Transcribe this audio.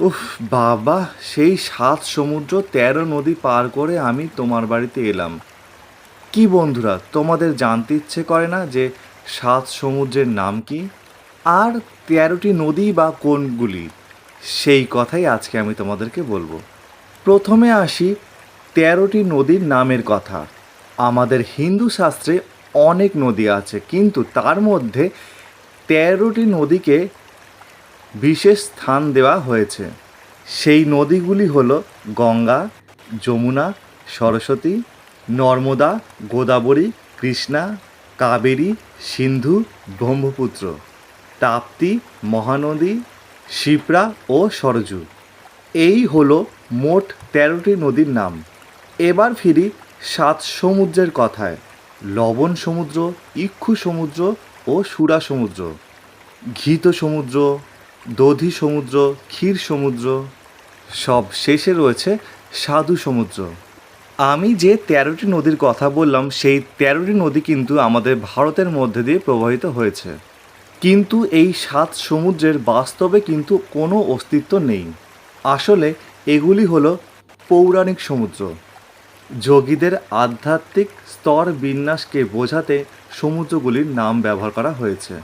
উফ, বাবা, সেই সাত সমুদ্র তেরো নদী পার করে আমি তোমার বাড়িতে এলাম। কি বন্ধুরা, তোমাদের জানতে ইচ্ছে করে না যে সাত সমুদ্রের নাম কি? আর তেরোটি নদী বা কোনগুলি? সেই কথাই আজকে আমি তোমাদেরকে বলব। প্রথমে আসি তেরোটি নদীর নামের কথা। আমাদের হিন্দু শাস্ত্রে অনেক নদী আছে, কিন্তু তার মধ্যে তেরোটি নদীকে বিশেষ স্থান দেওয়া হয়েছে। সেই নদীগুলি হল গঙ্গা, যমুনা, সরস্বতী, নর্মদা, গোদাবরী, কৃষ্ণা, কাবেরী, সিন্ধু, ব্রহ্মপুত্র, তাপ্তি, মহানদী, শিপ্রা ও সরজু। এই হলো মোট তেরোটি নদীর নাম। এবার ফিরি সাত সমুদ্রের কথায়। লবণ সমুদ্র, ইক্ষু সমুদ্র ও সুরা সমুদ্র। ঘিত সমুদ্র দধি সমুদ্র, ক্ষীর সমুদ্র, সব শেষে রয়েছে সাধু সমুদ্র। আমি যে তেরোটি নদীর কথা বললাম, সেই তেরোটি নদী কিন্তু আমাদের ভারতের মধ্যে দিয়ে প্রবাহিত হয়েছে। কিন্তু এই সাত সমুদ্রের বাস্তবে কিন্তু কোনো অস্তিত্ব নেই। আসলে এগুলি হলো পৌরাণিক সমুদ্র। যোগীদের আধ্যাত্মিক স্তর বিন্যাসকে বোঝাতে সমুদ্রগুলির নাম ব্যবহার করা হয়েছে।